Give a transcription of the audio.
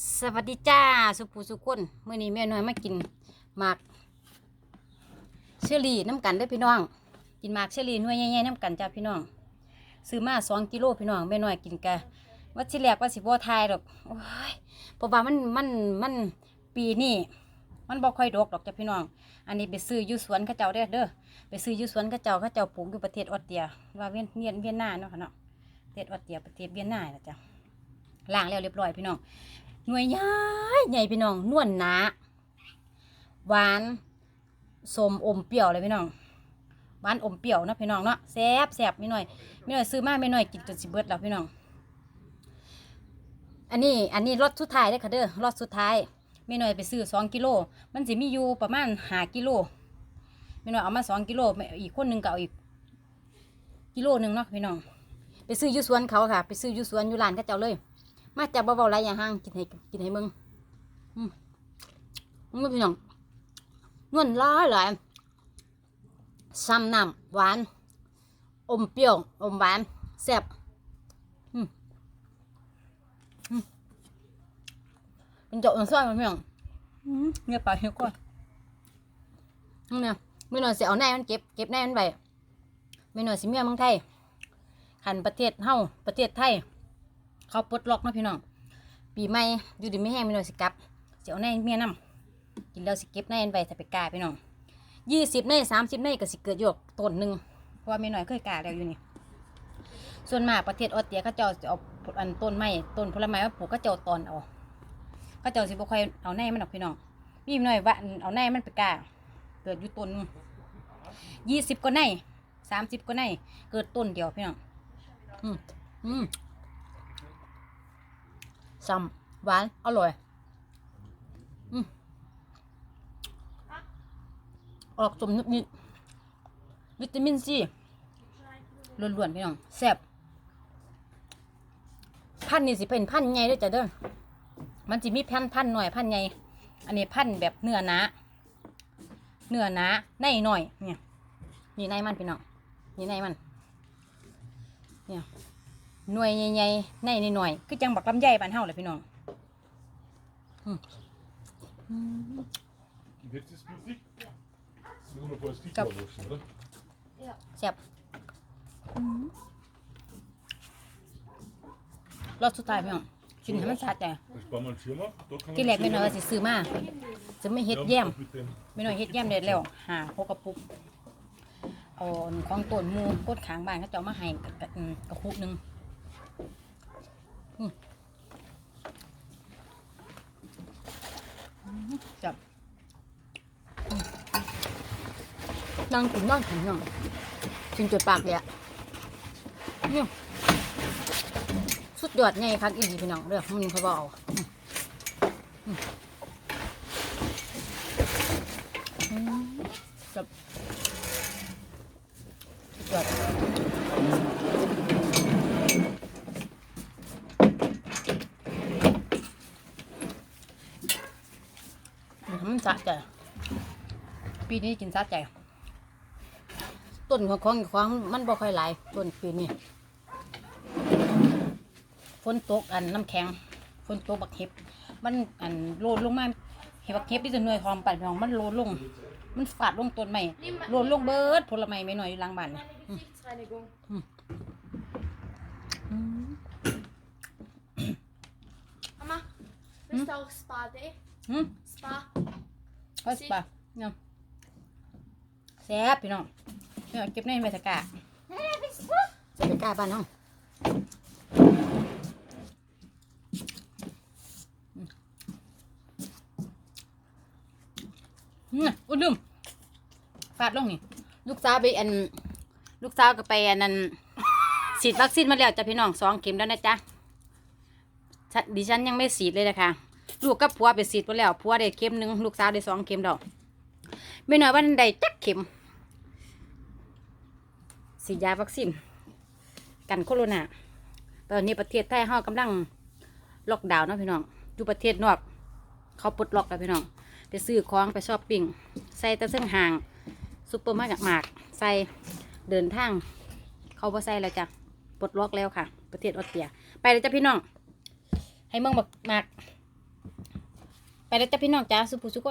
สวัสดีจ้าสุภูสุคนเมื่อนี้แม่น้อยมากินหมากเชอรี่น้ำกันเด้พี่น้อง กินหมากเชอรี่หน่วยใหญ่ๆน้ำกันจ้าพี่น้อง ซื้อมาสองกิโลพี่น้องแม่น้อยกินกะว่าที่แรกว่าสิบ่ทายดอกโอ้ยเพราะว่ามันมันมันปีนี้มันบ่ค่อยดกดอกจ้าพี่น้อง อันนี้ไปซื้ออยู่สวนข้าเจ้าเด้อเด้อไปซื้ออยู่สวนข้าเจ้าข้าเจ้าปลูกอยู่ประเทศออสเตรียว่าเวียนเวียนเวียนนาเนาะค่ะเนาะประเทศออสเตรียประเทศเวียนนานะจ้ะล้างแล้วเรียบร้อยพี่น้อง หน่วยใหญ่ใหญ่พี่น้องนวลหนาหวานสมอมเปรี้ยวเลยพี่น้องหวานอมเปรี้ยวนะพี่น้องเนาะแซ่บแซ่บไม่หน้อยไม่หน้อยซื้อมาไม่หน้อยกินจนสิเบิดแล้วพี่น้อง อันนี้อันนี้รถสุดท้ายเด้อค่ะเด้อรถสุดท้ายไม่หน้อยไปซื้อสองกิโลมันสิมีอยู่ประมาณห้ากิโลไม่หน้อยเอามาสองกิโลอีกคนหนึ่งก็เอาอีกกิโลหนึ่งเนาะพี่น้องไปซื้อยูสวนเขาค่ะ ไปซื้อยูสวนยู่ร้านเขาเจ้าเลย มาจากเบาๆไรอย่างห้างกินให้กินให้มึงอืมมึงไม่เป็นหยังเงินร้ายหลายซ้ำน้ำหวาน อมเปรี้ยว อมหวานแซ่บอืมอืมเป็นเจาะน้ำซ้อยมันไม่หยังอืมเงียบไปเงียบก่อนนี่เนี่ยไม่หน่อยสิเอาแน่มันเก็บเก็บแน่มันไปไม่หน่อยสิเมียเมืองไทยขันประเทศเฮาประเทศไทย เขาปลดล็อกเนาะพี่น้อง ปีใหม่อยู่ดีไม่แห้งไม่น้อยสิกลับเสียวในเมียน้ำกินแล้วสิเก็บในอันไว้ถ้าไปกาพี่น้องยี่สิบในสามสิบในก็สิเกิดโยกต้นหนึ่งเพราะว่าไม่น้อยเคยกาแล้วอยู่นี่ ส่วนมากประเทศออสเตรียเขาเจ้าจะเอาอันต้นไม้ต้นผลไม้มาปลูกเขาเจ้าตอนเอาเขาเจ้าสิบ่ค่อยเอาในมันออกพี่น้องมีหน่อยว่าเอาในมันไปกาเกิดอยู่ต้นยี่สิบก็ในสามสิบก็ในเกิดต้นเดียวพี่น้องอืมอืม ซ้ำหวาน อร่อยออกสมนิดนิดวิตามินซีล้วนๆพี่น้องแซ่บพันนี่สิเป็นพันใหญ่ด้วยจ้ะเด้อมันจะมีพันพันหน่อยพันใหญ่อันนี้พันแบบเนื้อหนาเนื้อหนาในหน่อยเนี่ยนี่ในมันพี่น้องนี่ในมัน เนี่ย หน่วยใหญ่ๆในนิดหน่อยๆคือจังบักลำไยบ้านเฮาเลยพี่น้อง Dit is muziek. We doen een politiek Kap. wel of zo, hè? แซ่บรสสุดท้ายพี่น้องกินให้มันสะใจ Dat is Bam en Chima. Dat kan ที่แรกไม่น้อยว่าสิซื้อมาจะไม่เฮ็ด Ja, แย้ม dat moet in. ไม่น้อยเฮ็ดแย้มเด็ดแล้วหาหกกระปุกเอาของต้นหมูกดขางบ้านเขาจะเอามาให้กะกะอืมกระปุกหนึ่งอืมอืม จับนั่งกินนั่งกินนั่งกินจนปากเลยอะเนี่ยสุดยอดไงครับอีพี่น้องเด้องมันเขาบอกจับสุดยอด สะใจ ปีนี้กินสะใจ ต้นของของของมันบ่ค่อยหลายต้นปีนี้ฝนตกอันน้ำแข็งฝนตกบักเห็บ มันอันโลนลงมาเห็บบักเห็บที่จะหน่วยทองปั่นของมันโลนลง มันฟาดลงต้นใหม่โลนลงเบิดผลไม้ไม่น้อยอยู่หลังบ้านเนี่ย Gesichtsreinigung. Hm. Mama, willst du auch Spa Day? หืม Spa. ก็สปาเนี่ยแซ่บพี่น้องเนี่ยเก็บในเมตากาจะไปกาบ้านน้องอืมอุ้ยลืมฟาดลงนี่ ลูกสาวไปอัน ลูกสาวก็ไปอันนั้นฉีดวัคซีนมาแล้วจ้ะพี่น้องสองเข็มแล้วนะจ๊ะฉันดิฉันยังไม่ฉีดเลยนะคะ ลูกกับผัวไปฉีดไปแล้วผัวได้เข็มหนึ่งลูกสาวได้สองเข็มดอกไม่น้อยวันใดจักเข็มฉียาวัคซีนกันโคโรนาตอนนี้ประเทศไทยเฮากำลังล็อกดาวน์เนาะพี่น้องอยู่ประเทศนอก เขาปลดล็อกแล้วพี่น้อง ไปซื้อของไปชอปปิ้งใส่ต่เส้นห่างซุปเปอร์มาร์เก็ตมากใส่เดินทาง เขาบ่ใส่แล้วจ้ะปลดล็อกแล้วค่ะ ประเทศออสเตรีย ไปเลยจ้ะพี่น้อง ให้เมืองบักมาก ไปแล้วจ้ะพี่น้องจ้าสุภูสุกคน